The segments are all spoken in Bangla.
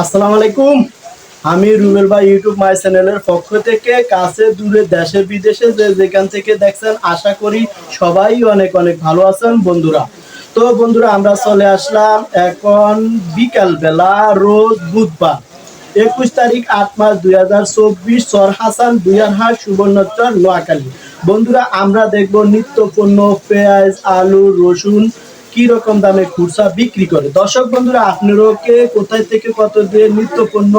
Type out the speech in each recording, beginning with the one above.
আসসালামু আলাইকুম। আমি রুবেল ভাই ইউটিউব মাই চ্যানেলের পক্ষ থেকে কাছে দূরে দেশে, বিদেশে যে যেখান থেকে দেখছেন, আশা করি সবাই অনেক অনেক ভালো আছেন বন্ধুরা। তো বন্ধুরা, আমরা চলে আসলাম এখন বিকাল বেলা রোজ বুধবার, একুশ তারিখ আট মাস দুই হাজার চব্বিশ সর হাসান দুইয়ারহাট সুবর্ণচর, নোয়াখালী। বন্ধুরা, আমরা দেখব নিত্য পণ্য পেঁয়াজ, আলু, রসুন কি রকম দামে খুচরা বিক্রি করে? দর্শক বন্ধুরা আপনারাও কে কোথায় থেকে কত দিয়ে নিত্য পণ্য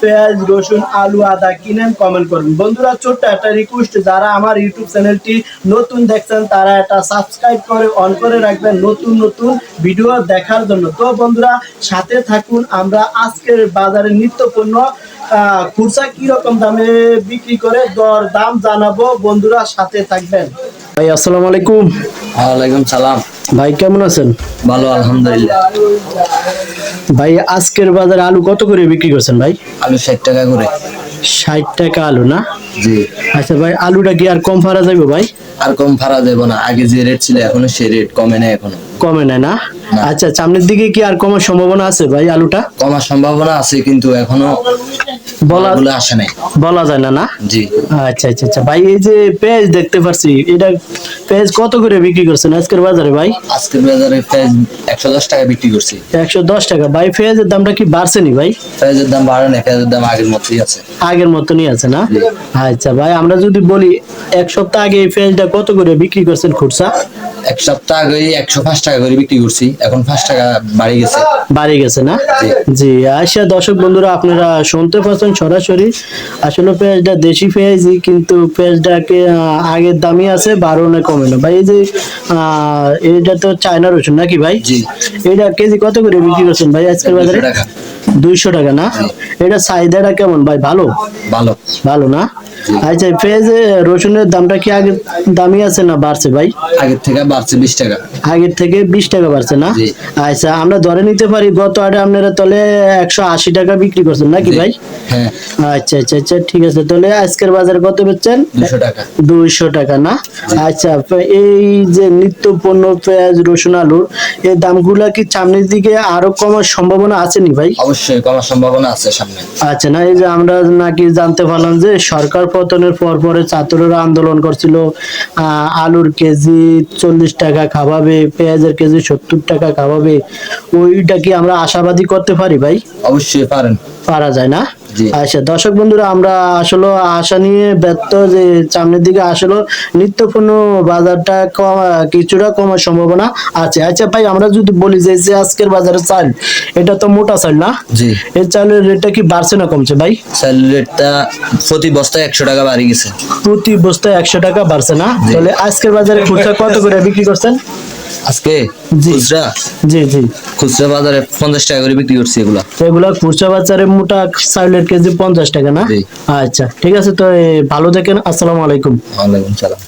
পেঁয়াজ, রসুন, আলু, আদা কিনেন কমেন্ট করুন বন্ধুরা, ছোট্ট একটা রিকোয়েস্ট যারা আমার ইউটিউব চ্যানেলটি নতুন দেখছেন, তারা একটা সাবস্ক্রাইব করে অন করে রাখবেন নতুন নতুন ভিডিও দেখার জন্য। তো বন্ধুরা, সাথে থাকুন, আমরা আজকের বাজারে নিত্য পণ্য খুচরা কি রকম দামে বিক্রি করে দর দাম জানাব। বন্ধুরা, সাথে থাকবেন। ভাই, আসসালামু আলাইকুম। ওয়ালাইকুম সালাম। ভাই কেমন আছেন? ভালো আলহামদুলিল্লাহ। ভাই আজকের বাজারে আলু কত করে বিক্রি করছেন ভাই? আলু ষাট টাকা করে। ষাট টাকা আলু না? জি। আচ্ছা ভাই আলুটা কি আর কম ফারা যাবে ভাই? আর কম ভাড়া দেবো না। আগে যে রেট ছিল এখনও সেই রেট কমে নেই এখনও। কমে না না? না। আচ্ছা সামনের দিকে কি আর কমার সম্ভাবনা আছে ভাই আলুটা? কমার সম্ভাবনা আছে কিন্তু এখনও বলা আসে নাই। বলা যায় না না? জি। আচ্ছা আচ্ছা আচ্ছা। ভাই এই যে পেঁয়াজ দেখতে পারছি এটা পেঁয়াজ কত করে বিক্রি করছেন আজকের বাজারে ভাই? আজকের বাজারে পেঁয়াজ একশো দশ টাকা বিক্রি করছি। একশো দশ টাকা। ভাই পেঁয়াজের দামটা কি বাড়ছে নি ভাই? পেঁয়াজের দাম বাড়ে না পেঁয়াজের দাম আগের মতোই আছে। আগের মতনই আছে না? আচ্ছা ভাই আমরা যদি বলি এক সপ্তাহ আগে এই পেঁয়াজটা কত করে বিক্রি করছেন খুচরা? এক সপ্তাহ আগে একশো পাঁচ টাকা করে বিক্রি করছি। এখন পাঁচ টাকা বাড়ি গেছে। বাড়ি গেছে না? জি। জি আচ্ছা দর্শক বন্ধুরা আপনারা শুনতে পাচ্ছেন সরাসরি। আসলে পেঁয়াজটা দেশি পেঁয়াজই কিন্তু পেঁয়াজটাকে আগের দামই আছে বারো না কমে না ভাই এই যে এটা তো চায়না রসুন নাকি ভাই? জি। এটা কেজি কত করে বিক্রি করছেন ভাই আজকের বাজারে? দুইশো টাকা না? এটা চাহিদাটা কেমন ভাই ভালো? ভালো। ভালো না? আচ্ছা পেঁয়াজে রসুনের দামটা কি আগের দামই আছে না বাড়ছে ভাই? আগের থেকে বাড়ছে বিশ টাকা। আগের থেকে বিশ টাকা বাড়ছে না? আচ্ছা আমরা ধরে নিতে পারি গত আটে আপনারা তাহলে একশো আশি টাকা বিক্রি করছেন নাকি ভাই? হ্যাঁ। আচ্ছা আচ্ছা আচ্ছা ঠিক আছে। তাহলে আজকের বাজারে কত বেচছেন? দুইশো টাকা। না? আচ্ছা এই যে নিত্য পণ্য পেঁয়াজ রসুন আলুর এই দামগুলা কি সামনের দিকে আরও কমার সম্ভাবনা আছে নি ভাই? অবশ্যই কমার সম্ভাবনা আছে সামনে। আচ্ছা না এই যে আমরা নাকি জানতে পারলাম যে সরকার পতনের পর পরে ছাত্ররা আন্দোলন করছিল। আহ, আলুর কেজি চল্লিশ টাকা খাওয়াবে পেঁয়াজের কেজি সত্তর টাকা খাওয়াবে। ওইটা কি আমরা আশাবাদী করতে পারি ভাই? অবশ্যই পারেন। পারা যায় না। আচ্ছা দর্শক বন্ধুরা আমরা আসলে আশা নিয়ে ব্যর্থ যে সামনের দিকে আসলে নিত্যপণ্য বাজারটা কিছুটা কমার সম্ভাবনা আছে। আচ্ছা ভাই আমরা যদি বলি যে যে আজকের বাজারে চাল এটা তো মোটা চাল না? জি। এই চালের রেটটা কি বাড়ছে না কমছে ভাই? স্যালারি রেটটা প্রতি বস্তায় একশো টাকা বাড়ি গেছে। প্রতি বস্তায় একশো টাকা বাড়ছে না? তাহলে আজকের বাজারে খুচরা কত করে বিক্রি করছেন? আজকে। খুচরা? জি জি। খুচরা বাজারে পঞ্চাশ টাকা করে বিক্রি করছি এগুলা। এগুলা খুচরা বাজারে মোটা চাউলের কেজি পঞ্চাশ টাকা না? আচ্ছা ঠিক আছে তো ভালো দেখেন আসসালামু আলাইকুম। ওয়ালাইকুম সালাম।